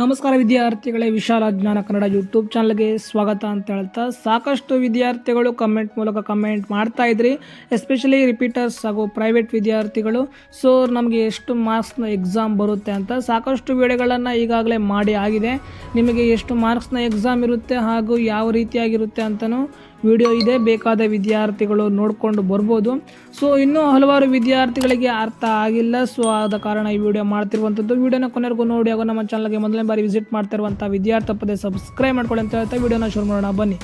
ನಮಸ್ಕಾರ ವಿದ್ಯಾರ್ಥಿಗಳೇ, ವಿಶಾಲ ಜ್ಞಾನ ಕನ್ನಡ ಯೂಟ್ಯೂಬ್ ಚಾನಲ್ಗೆ ಸ್ವಾಗತ ಅಂತ ಹೇಳ್ತಾ, ಸಾಕಷ್ಟು ವಿದ್ಯಾರ್ಥಿಗಳು ಕಮೆಂಟ್ ಮೂಲಕ ಕಮೆಂಟ್ ಮಾಡ್ತಾ ಇದ್ರಿ, ಎಸ್ಪೆಷಲಿ ರಿಪೀಟರ್ಸ್ ಹಾಗೂ ಪ್ರೈವೇಟ್ ವಿದ್ಯಾರ್ಥಿಗಳು. ಸೊ ನಮಗೆ ಎಷ್ಟು ಮಾರ್ಕ್ಸ್ನ ಎಕ್ಸಾಮ್ ಬರುತ್ತೆ ಅಂತ ಸಾಕಷ್ಟು ವಿಡಿಯೋಗಳನ್ನು ಈಗಾಗಲೇ ಮಾಡಿ ಆಗಿದೆ. ನಿಮಗೆ ಎಷ್ಟು ಮಾರ್ಕ್ಸ್ನ ಎಕ್ಸಾಮ್ ಇರುತ್ತೆ ಹಾಗೂ ಯಾವ ರೀತಿಯಾಗಿರುತ್ತೆ ಅಂತಲೂ ವಿಡಿಯೋ ಇದೆ, ಬೇಕಾದ ವಿದ್ಯಾರ್ಥಿಗಳು ನೋಡಿಕೊಂಡು ಬರ್ಬೋದು. ಸೊ ಇನ್ನೂ ಹಲವಾರು ವಿದ್ಯಾರ್ಥಿಗಳಿಗೆ ಅರ್ಥ ಆಗಿಲ್ಲ. ಸೊ ಆದ ಕಾರಣ ಈ ವಿಡಿಯೋ ಮಾಡ್ತಿರುವಂಥದ್ದು. ವಿಡಿಯೋನ ಕೊನೆಗೂ ನೋಡಿ, ಹಾಗೂ ನಮ್ಮ ಚಾನಲ್ಗೆ ಮೊದಲನೇ ಬಾರಿ ವಿಸಿಟ್ ಮಾಡ್ತಿರುವಂಥ ವಿದ್ಯಾರ್ಥಿ ತಪ್ಪದೆ ಸಬ್ಸ್ಕ್ರೈಬ್ ಮಾಡ್ಕೊಳ್ಳಿ ಅಂತ ಹೇಳ್ತಾ ವಿಡಿಯೋನ ಶುರು ಮಾಡೋಣ. ಬನ್ನಿ.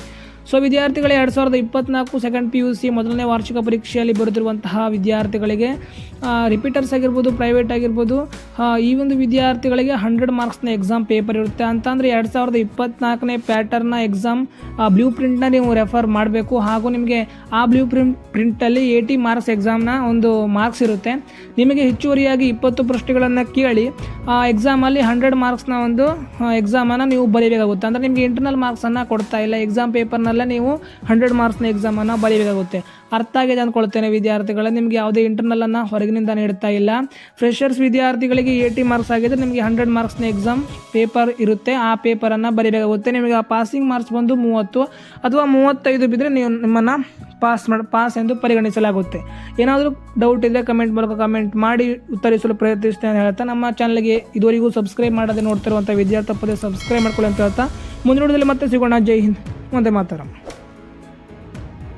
ಸೊ ವಿದ್ಯಾರ್ಥಿಗಳೇ ಎರಡು ಸಾವಿರದ ಇಪ್ಪತ್ನಾಲ್ಕು ಸೆಕೆಂಡ್ ಪಿ ಯು ಸಿ ಮೊದಲನೇ ವಾರ್ಷಿಕ ಪರೀಕ್ಷೆಯಲ್ಲಿ ಬರೆದಿರುವಂತಹ ವಿದ್ಯಾರ್ಥಿಗಳಿಗೆ ರಿಪೀಟರ್ಸ್ ಆಗಿರ್ಬೋದು ಪ್ರೈವೇಟ್ ಆಗಿರ್ಬೋದು ಈ ಒಂದು ವಿದ್ಯಾರ್ಥಿಗಳಿಗೆ ಹಂಡ್ರೆಡ್ ಮಾರ್ಕ್ಸ್ನ ಎಕ್ಸಾಮ್ ಪೇಪರ್ ಇರುತ್ತೆ. ಅಂತಂದರೆ ಎರಡು ಸಾವಿರದ ಇಪ್ಪತ್ನಾಲ್ಕನೇ ಪ್ಯಾಟರ್ನ ಎಕ್ಸಾಮ್ ಬ್ಲೂ ಪ್ರಿಂಟ್ನ ನೀವು ರೆಫರ್ ಮಾಡಬೇಕು. ಹಾಗೂ ನಿಮಗೆ ಆ ಬ್ಲೂ ಪ್ರಿಂಟ್ ಪ್ರಿಂಟಲ್ಲಿ ಏಯ್ಟಿ ಮಾರ್ಕ್ಸ್ ಎಕ್ಸಾಮ್ನ ಒಂದು ಮಾರ್ಕ್ಸ್ ಇರುತ್ತೆ. ನಿಮಗೆ ಹೆಚ್ಚುವರಿಯಾಗಿ ಇಪ್ಪತ್ತು ಪ್ರಶ್ನೆಗಳನ್ನು ಕೇಳಿ, ಆ ಎಕ್ಸಾಮಲ್ಲಿ ಹಂಡ್ರೆಡ್ ಮಾರ್ಕ್ಸ್ನ ಒಂದು ಎಕ್ಸಾಮನ್ನು ನೀವು ಬರೀಬೇಕಾಗುತ್ತೆ. ಅಂದರೆ ನಿಮಗೆ ಇಂಟರ್ನಲ್ ಮಾರ್ಕ್ಸನ್ನು ಕೊಡ್ತಾ ಇಲ್ಲ. ಎಕ್ಸಾಮ್ ಪೇಪರ್ನಲ್ಲೇ ನೀವು ಹಂಡ್ರೆಡ್ ಮಾರ್ಕ್ಸ್ನ ಎಕ್ಸಾಮನ್ನು ಬರೀಬೇಕಾಗುತ್ತೆ. ಅರ್ಥ ಆಗಿದೆ ಅಂದ್ಕೊಳ್ತೇನೆ ವಿದ್ಯಾರ್ಥಿಗಳೇ, ನಿಮಗೆ ಯಾವುದೇ ಇಂಟರ್ನಲ್ಲನ್ನು ಹೊರಗಿನಿಂದ ನೀಡ್ತಾ ಇಲ್ಲ. ಫ್ರೆಷರ್ಸ್ ವಿದ್ಯಾರ್ಥಿಗಳಿಗೆ ಏಯ್ಟಿ ಮಾರ್ಕ್ಸ್ ಆಗಿದ್ರೆ ನಿಮಗೆ ಹಂಡ್ರೆಡ್ ಮಾರ್ಕ್ಸ್ನ ಎಕ್ಸಾಮ್ ಪೇಪರ್ ಇರುತ್ತೆ. ಆ ಪೇಪರನ್ನು ಬರೀಬೇಕಾಗುತ್ತೆ. ನಿಮಗೆ ಆ ಪಾಸಿಂಗ್ ಮಾರ್ಕ್ಸ್ ಬಂದು ಮೂವತ್ತು, ಅಥವಾ ಮೂವತ್ತೈದು ಬಿದ್ದರೆ ನೀವು ನಿಮ್ಮನ್ನು ಪಾಸ್ ಮಾಡಿ ಪಾಸ್ ಎಂದು ಪರಿಗಣಿಸಲಾಗುತ್ತೆ. ಏನಾದರೂ ಡೌಟ್ ಇದ್ದರೆ ಕಮೆಂಟ್ ಮೂಲಕ ಕಮೆಂಟ್ ಮಾಡಿ ಉತ್ತರಿಸಲು ಪ್ರಯತ್ನಿಸ್ತೇನೆ ಅಂತ ಹೇಳ್ತಾ, ನಮ್ಮ ಚಾನಲ್ಗೆ ಇದುವರೆಗೂ ಸಬ್ಸ್ಕ್ರೈಬ್ ಮಾಡದೆ ನೋಡ್ತಿರುವಂಥ ವಿದ್ಯಾರ್ಥಿ ಪದೇ ಸಬ್ಸ್ಕ್ರೈಬ್ ಮಾಡ್ಕೊಳ್ಳಿ ಅಂತ ಹೇಳ್ತಾ, ಮುಂದಿನ ನೋಡಿದಲ್ಲಿ ಮತ್ತೆ ಸಿಗೋಣ. ಜೈ ಹಿಂದ್. ಒಂದೇ ಮಾತಾಡೋಣ.